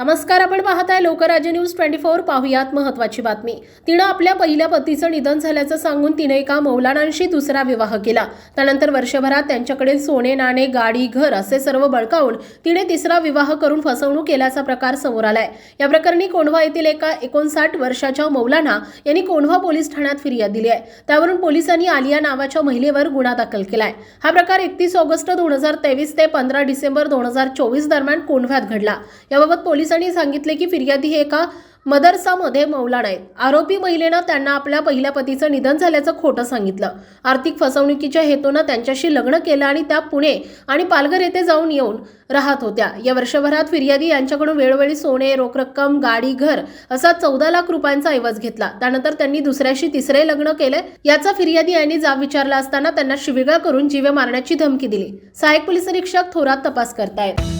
नमस्कार आपण पाहताय लोकराज्य न्यूज ट्वेंटी फोर. पाहुयात महत्वाची बातमी. तिनं आपल्या पहिल्या पतीचं निधन झाल्याचं सांगून तिने एका मौलानांशी दुसरा विवाह केला. त्यानंतर वर्षभरात त्यांच्याकडे सोने नाणे गाडी घर असे सर्व बळकावून तिने तिसरा विवाह करून फसवणूक केल्याचा प्रकार समोर आलाय. या प्रकरणी कोंढवा येथील एका एकोणसाठ वर्षाच्या मौलाना यांनी कोंढवा पोलीस ठाण्यात फिर्याद दिली आहे. त्यावरून पोलिसांनी आलिया नावाच्या महिलेवर गुन्हा दाखल केलाय. हा प्रकार एकतीस ऑगस्ट दोन हजार तेवीस ते पंधरा डिसेंबर दोन हजार चोवीस दरम्यान कोंढव्यात घडला. याबाबत पोलीस पोलिसांनी सांगितले की फिर्यादी हे एका मदरसामध्ये मौलाना आहेत. आरोपी महिलेनं त्यांना आपल्या पहिल्या पतीचं निधन झाल्याचं खोटं सांगितलं. आर्थिक फसवणुकीच्या हेतूनं त्यांच्याशी लग्न केलं आणि त्या पुणे आणि पालघर येथे जाऊन येऊन राहत होत्या. या वर्षभरात फिर्यादी यांच्याकडून वेळोवेळी सोने रोख रक्कम गाडी घर असा चौदा लाख रुपयांचा ऐवज घेतला. त्यानंतर त्यांनी दुसऱ्याशी तिसरे लग्न केले. याचा फिर्यादी यांनी जाब विचारला असताना त्यांना शिविगाळ करून जीवे मारण्याची धमकी दिली. सहाय्यक पोलीस निरीक्षक थोरात तपास करतायत.